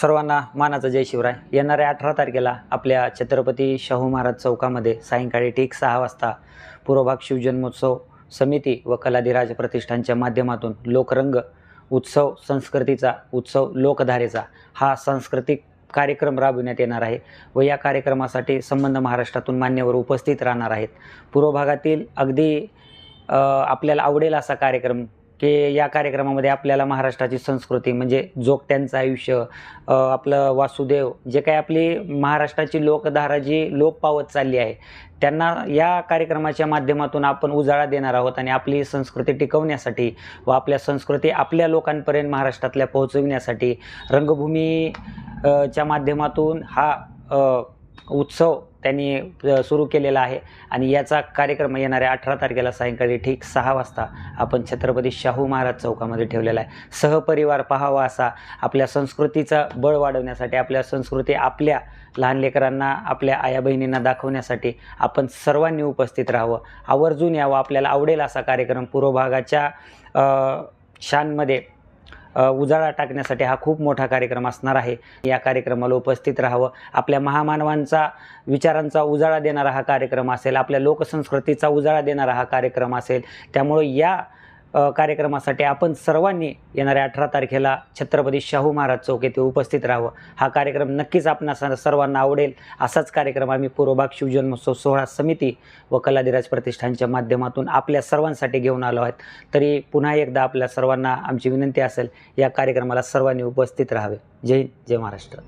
सर्वांना मानाचा जय शिवराय. येणाऱ्या अठरा तारखेला आपल्या छत्रपती शाहू महाराज चौकामध्ये सायंकाळी ठीक सहा वाजता पूर्वभाग शिवजन्मोत्सव समिती व कलाधिराज प्रतिष्ठानच्या माध्यमातून लोकरंग उत्सव संस्कृतीचा उत्सव लोकधारेचा हा सांस्कृतिक कार्यक्रम राबविण्यात येणार आहे व या कार्यक्रमासाठी संबंध महाराष्ट्रातून मान्यवर उपस्थित राहणार आहेत. पूर्व भागातील अगदी आपल्याला आवडेल असा कार्यक्रम की या कार्यक्रमामध्ये आपल्याला महाराष्ट्राची संस्कृती म्हणजे जोगत्यांचं आयुष्य आपलं वासुदेव जे काही आपली महाराष्ट्राची लोकधारा जी लोप पावत चालली आहे त्यांना या कार्यक्रमाच्या माध्यमातून आपण उजाळा देणार आहोत आणि आपली संस्कृती टिकवण्यासाठी व आपल्या संस्कृती आपल्या लोकांपर्यंत महाराष्ट्रातल्या पोहोचविण्यासाठी रंगभूमी च्या माध्यमातून हा उत्सव त्यांनी सुरू केलेला आहे. आणि याचा कार्यक्रम येणाऱ्या अठरा तारखेला सायंकाळी ठीक सहा वाजता आपण छत्रपती शाहू महाराज चौकामध्ये ठेवलेला आहे. सहपरिवार पाहावा असा आपल्या संस्कृतीचा बळ वाढवण्यासाठी आपल्या संस्कृती आपल्या लहान लेकरांना आपल्या आया बहिणींना दाखवण्यासाठी आपण सर्वांनी उपस्थित राहावं. आवर्जून यावं. आपल्याला आवडेल असा कार्यक्रम पूर्व भागाच्या शानमध्ये उजाळा टाकण्यासाठी हा खूप मोठा कार्यक्रम असणार आहे. या कार्यक्रमाला उपस्थित राहावं. आपल्या महामानवांचा विचारांचा उजाळा देणारा हा कार्यक्रम असेल आपल्या लोकसंस्कृतीचा उजाळा देणारा हा कार्यक्रम असेल. त्यामुळे या कार्यक्रमासाठी आपण सर्वांनी येणाऱ्या अठरा तारखेला छत्रपती शाहू महाराज चौक येथे उपस्थित राहावं. हा कार्यक्रम नक्कीच आपणा सर्वांना आवडेल. असाच कार्यक्रम आम्ही पूर्वभाग शिवजन्मोत्सव सोहळा समिती व कलाधिराज प्रतिष्ठानच्या माध्यमातून आपल्या सर्वांसाठी घेऊन आलो आहेत. तरी पुन्हा एकदा आपल्या सर्वांना आमची विनंती असेल या कार्यक्रमाला सर्वांनी उपस्थित राहावे. जय हिंद जय महाराष्ट्र.